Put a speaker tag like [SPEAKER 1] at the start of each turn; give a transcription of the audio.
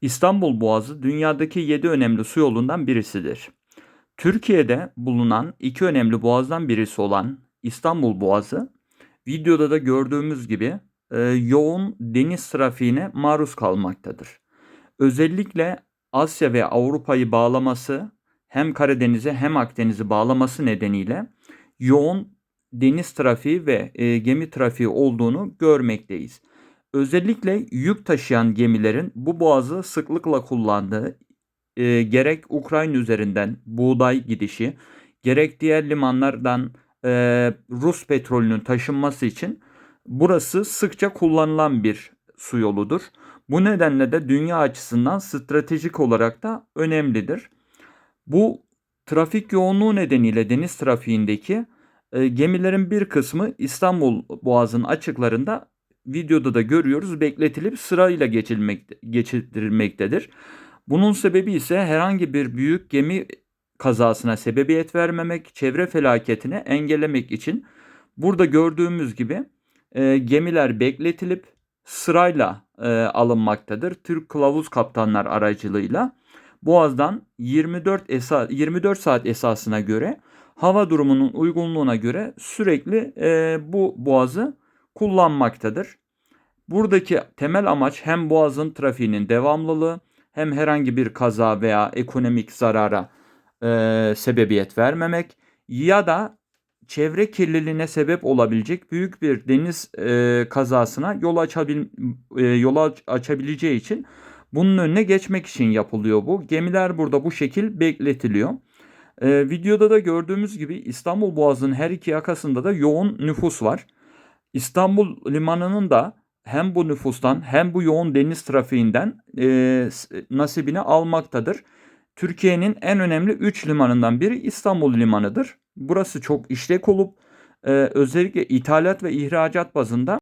[SPEAKER 1] İstanbul Boğazı dünyadaki 7 önemli su yolundan birisidir. Türkiye'de bulunan iki önemli boğazdan birisi olan İstanbul Boğazı, videoda da gördüğümüz gibi e, yoğun deniz trafiğine maruz kalmaktadır. Özellikle Asya ve Avrupa'yı bağlaması hem Karadeniz'e hem Akdeniz'i bağlaması nedeniyle yoğun deniz trafiği ve e, gemi trafiği olduğunu görmekteyiz. Özellikle yük taşıyan gemilerin bu boğazı sıklıkla kullandığı e, gerek Ukrayna üzerinden buğday gidişi, gerek diğer limanlardan e, Rus petrolünün taşınması için burası sıkça kullanılan bir su yoludur. Bu nedenle de dünya açısından stratejik olarak da önemlidir. Bu trafik yoğunluğu nedeniyle deniz trafiğindeki e, gemilerin bir kısmı İstanbul Boğazı'nın açıklarında videoda da görüyoruz bekletilip sırayla geçilmekte, geçildirilmektedir. Bunun sebebi ise herhangi bir büyük gemi kazasına sebebiyet vermemek, çevre felaketini engellemek için burada gördüğümüz gibi e, gemiler bekletilip sırayla e, alınmaktadır. Türk kılavuz kaptanlar aracılığıyla Boğaz'dan 24 esa 24 saat esasına göre hava durumunun uygunluğuna göre sürekli e, bu boğazı kullanmaktadır. Buradaki temel amaç hem boğazın trafiğinin devamlılığı hem herhangi bir kaza veya ekonomik zarara e, sebebiyet vermemek ya da çevre kirliliğine sebep olabilecek büyük bir deniz e, kazasına yol açabil e, yol açabileceği için bunun önüne geçmek için yapılıyor bu. Gemiler burada bu şekil bekletiliyor. E, videoda da gördüğümüz gibi İstanbul Boğazı'nın her iki yakasında da yoğun nüfus var. İstanbul Limanı'nın da hem bu nüfustan hem bu yoğun deniz trafiğinden e, nasibini almaktadır. Türkiye'nin en önemli 3 limanından biri İstanbul Limanı'dır. Burası çok işlek olup e, özellikle ithalat ve ihracat bazında